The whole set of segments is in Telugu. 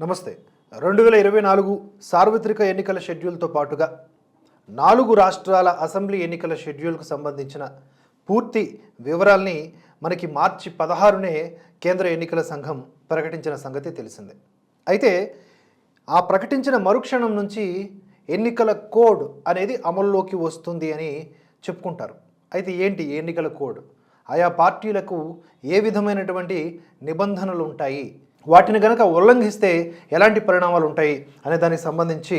నమస్తే. రెండు వేల ఇరవై నాలుగు సార్వత్రిక ఎన్నికల షెడ్యూల్తో పాటుగా నాలుగు రాష్ట్రాల అసెంబ్లీ ఎన్నికల షెడ్యూల్కు సంబంధించిన పూర్తి వివరాల్ని మనకి మార్చి పదహారునే కేంద్ర ఎన్నికల సంఘం ప్రకటించిన సంగతి తెలిసిందే. అయితే ఆ ప్రకటించిన మరుక్షణం నుంచి ఎన్నికల కోడ్ అనేది అమల్లోకి వస్తుంది అని చెప్పుకుంటారు. అయితే ఏంటి ఎన్నికల కోడ్? ఆయా పార్టీలకు ఏ విధమైనటువంటి నిబంధనలు ఉంటాయి? వాటిని కనుక ఉల్లంఘిస్తే ఎలాంటి పరిణామాలు ఉంటాయి అనే దానికి సంబంధించి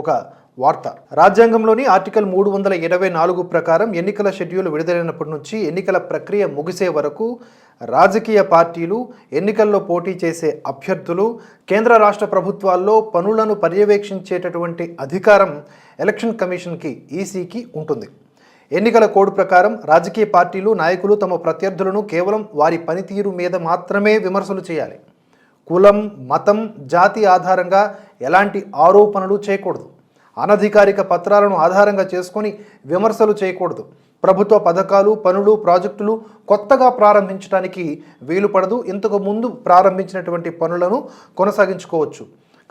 ఒక వార్త. రాజ్యాంగంలోని ఆర్టికల్ మూడు వందల ఇరవై నాలుగు ప్రకారం ఎన్నికల షెడ్యూల్ విడుదలైనప్పటి నుంచి ఎన్నికల ప్రక్రియ ముగిసే వరకు రాజకీయ పార్టీలు ఎన్నికల్లో పోటీ చేసే అభ్యర్థులు కేంద్ర రాష్ట్ర ప్రభుత్వాల్లో పనులను పర్యవేక్షించేటటువంటి అధికారం ఎలక్షన్ కమిషన్కి ఈసీకి ఉంటుంది. ఎన్నికల కోడ్ ప్రకారం రాజకీయ పార్టీలు నాయకులు తమ ప్రత్యర్థులను కేవలం వారి పనితీరు మీద మాత్రమే విమర్శలు చేయాలి. కులం మతం జాతి ఆధారంగా ఎలాంటి ఆరోపణలు చేయకూడదు. అనధికారిక పత్రాలను ఆధారంగా చేసుకొని విమర్శలు చేయకూడదు. ప్రభుత్వ పథకాలు పనులు ప్రాజెక్టులు కొత్తగా ప్రారంభించడానికి వీలు పడదు ఇంతకు ముందు ప్రారంభించినటువంటి పనులను కొనసాగించుకోవచ్చు.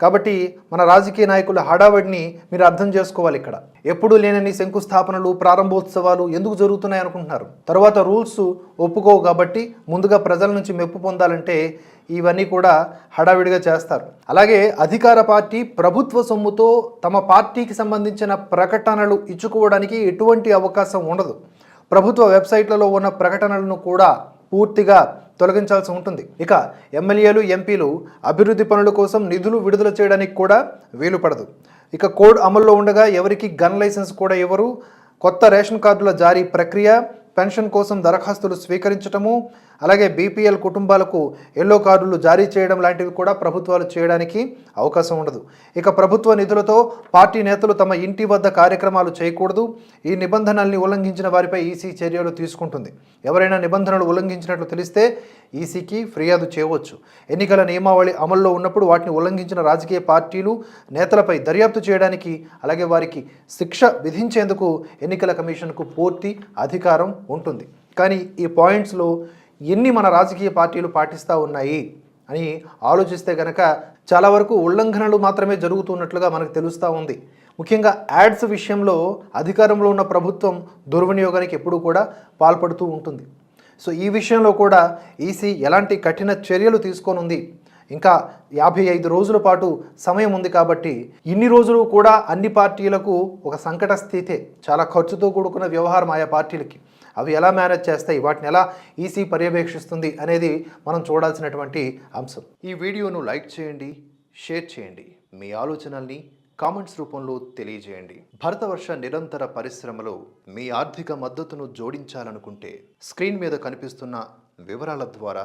కాబట్టి మన రాజకీయ నాయకుల హడావడిని మీరు అర్థం చేసుకోవాలి ఇక్కడ. ఎప్పుడూ లేనని శంకుస్థాపనలు ప్రారంభోత్సవాలు ఎందుకు జరుగుతున్నాయి అనుకుంటున్నారు? తర్వాత రూల్స్ ఒప్పుకోవు కాబట్టి ముందుగా ప్రజల నుంచి మెప్పు పొందాలంటే ఇవన్నీ కూడా హడావిడిగా చేస్తారు. అలాగే అధికార పార్టీ ప్రభుత్వ సొమ్ముతో తమ పార్టీకి సంబంధించిన ప్రకటనలు ఇచ్చుకోవడానికి ఎటువంటి అవకాశం ఉండదు. ప్రభుత్వ వెబ్సైట్లలో ఉన్న ప్రకటనలను కూడా పూర్తిగా తొలగించాల్సి ఉంటుంది. ఇక ఎమ్మెల్యేలు ఎంపీలు అభివృద్ధి పనుల కోసం నిధులు విడుదల చేయడానికి కూడా వీలు పడదు. ఇక కోడ్ అమల్లో ఉండగా ఎవరికి గన్ లైసెన్స్ కూడా ఇవ్వరు. కొత్త రేషన్ కార్డుల జారీ ప్రక్రియ పెన్షన్ కోసం దరఖాస్తులు స్వీకరించటము అలాగే బీపీఎల్ కుటుంబాలకు ఎల్లో కార్డులు జారీ చేయడం లాంటివి కూడా ప్రభుత్వాలు చేయడానికి అవకాశం ఉండదు. ఇక ప్రభుత్వ నిధులతో పార్టీ నేతలు తమ ఇంటి వద్ద కార్యక్రమాలు చేయకూడదు. ఈ నిబంధనల్ని ఉల్లంఘించిన వారిపై ఈసీ చర్యలు తీసుకుంటుంది. ఎవరైనా నిబంధనలు ఉల్లంఘించినట్లు తెలిస్తే ఈసీకి ఫిర్యాదు చేయవచ్చు. ఎన్నికల నియమావళి అమల్లో ఉన్నప్పుడు వాటిని ఉల్లంఘించిన రాజకీయ పార్టీలు నేతలపై దర్యాప్తు చేయడానికి అలాగే వారికి శిక్ష విధించేందుకు ఎన్నికల కమిషన్కు పూర్తి అధికారం ఉంటుంది. కానీ ఈ పాయింట్స్లో ఎన్ని మన రాజకీయ పార్టీలు పాటిస్తూ ఉన్నాయి అని ఆలోచిస్తే గనక చాలా వరకు ఉల్లంఘనలు మాత్రమే జరుగుతున్నట్లుగా మనకు తెలుస్తూ ఉంది. ముఖ్యంగా యాడ్స్ విషయంలో అధికారంలో ఉన్న ప్రభుత్వం దుర్వినియోగానికి ఎప్పుడూ కూడా పాల్పడుతూ ఉంటుంది. సో ఈ విషయంలో కూడా ఈసీ ఎలాంటి కఠిన చర్యలు తీసుకోనుంది? ఇంకా యాభై ఐదు రోజుల పాటు సమయం ఉంది కాబట్టి ఇన్ని రోజులు కూడా అన్ని పార్టీలకు ఒక సంకట స్థితే చాలా ఖర్చుతో కూడుకున్న వ్యవహారం ఆయా పార్టీలకి. అవి ఎలా మేనేజ్ చేస్తాయి వాటిని ఎలా ఈసీ పర్యవేక్షిస్తుంది అనేది మనం చూడాల్సినటువంటి అంశం. ఈ వీడియోను లైక్ చేయండి షేర్ చేయండి. మీ ఆలోచనల్ని కామెంట్స్ రూపంలో తెలియజేయండి. భరతవర్ష నిరంతర పరిశ్రమలో మీ ఆర్థిక మద్దతును జోడించాలనుకుంటే స్క్రీన్ మీద కనిపిస్తున్న వివరాల ద్వారా